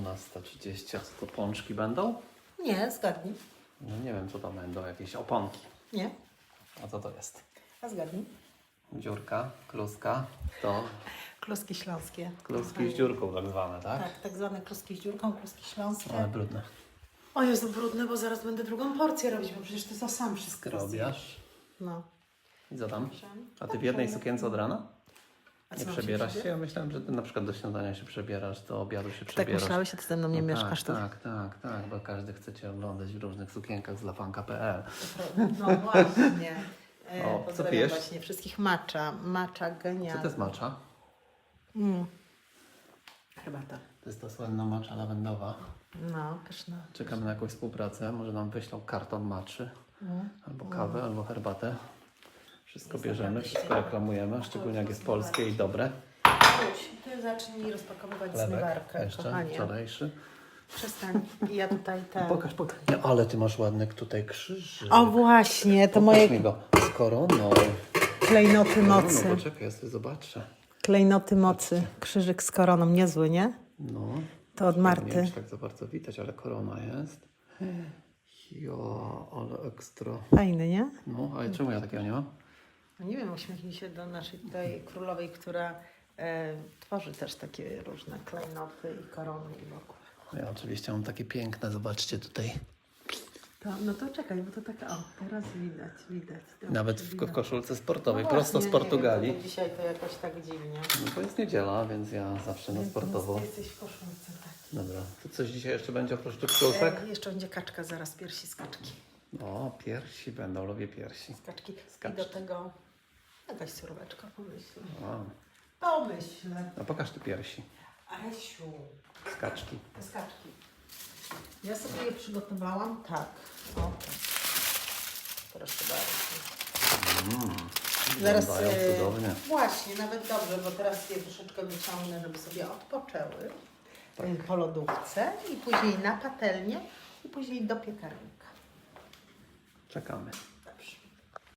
12.30, a co to pączki będą? Nie, zgadnij. No nie wiem co to będą, jakieś oponki. Nie, A co to jest? a zgadnij. Dziurka, kluska, to Kluski śląskie. kluski z dziurką tak zwane, tak? Tak, tak zwane kluski z dziurką, kluski śląskie. Ale brudne. O Jezu, brudne, bo zaraz będę drugą porcję robić, bo przecież ty to sam wszystko Skrobiasz. No. I co tam? A ty w jednej sukience od rana? A Nie co przebierasz się? Ja myślałem, że ty na przykład do śniadania się przebierasz, do obiadu się Tak przebierasz. myślałeś, a ty ze mną nie No mieszkasz tu. tak, tak, tak, tak, bo każdy chce Cię oglądać w różnych sukienkach z lafanka.pl. No właśnie. E, O, co pozdrawiam pijesz? właśnie wszystkich macza. Macza Co genialna. to jest macza? Mm. Herbata. To jest ta słynna macza lawendowa. No, pyszna. Czekamy na jakąś współpracę. Może nam wyślą karton maczy, Mm. albo kawę, albo herbatę. Wszystko bierzemy, wszystko reklamujemy, szczególnie jak jest polskie i dobre. Chodź, ty zacznij rozpakowywać zmywarkę, jeszcze, kochanie. wczorajszy. Przestań. Ja tutaj ten... Pokaż, pokaż. Nie, ale Ty masz ładny tutaj krzyż. O właśnie, to Pokaż moje mi go z koroną. klejnoty No, mocy. poczekaj, ja sobie zobaczę. Klejnoty mocy. Krzyżyk z koroną. Niezły, nie? No. To od Nie Marty. wiem, czy tak za bardzo widać, ale korona jest. Jo, ale ekstra. Fajny, nie? No, ale czemu ja takiego nie mam? No nie wiem, uśmiechnij się do naszej tutaj królowej, która e, tworzy też takie różne klejnoty i korony i wokół. Ja oczywiście mam takie piękne, zobaczcie tutaj. To, no to czekaj, bo to taka, o, teraz widać, widać. Dobrze, Nawet w, ko- widać. koszulce sportowej, No prosto właśnie, z nie Portugalii. Wiem, to dzisiaj to jakoś tak dziwnie. No to jest niedziela, więc ja zawsze na sportowo. Ty jesteś w koszulce, tak. Dobra, to coś dzisiaj jeszcze będzie oprócz tych szkółek? E, jeszcze będzie kaczka, zaraz piersi z kaczki. O, piersi będą, lubię piersi. Z kaczki. Z kaczki. I do tego jakaś suróweczka, pomyśl. O, Pomyśl. no pokaż te piersi. Aresiu. Z kaczki. Z kaczki. Ja sobie je przygotowałam tak. O, tak. Proszę bardzo. Mm, Zaraz, e, cudownie. Właśnie, nawet dobrze, bo teraz je troszeczkę wyciągnę, żeby sobie odpoczęły Tak. e, po lodówce i później na patelnię i później do piekarnika. Czekamy.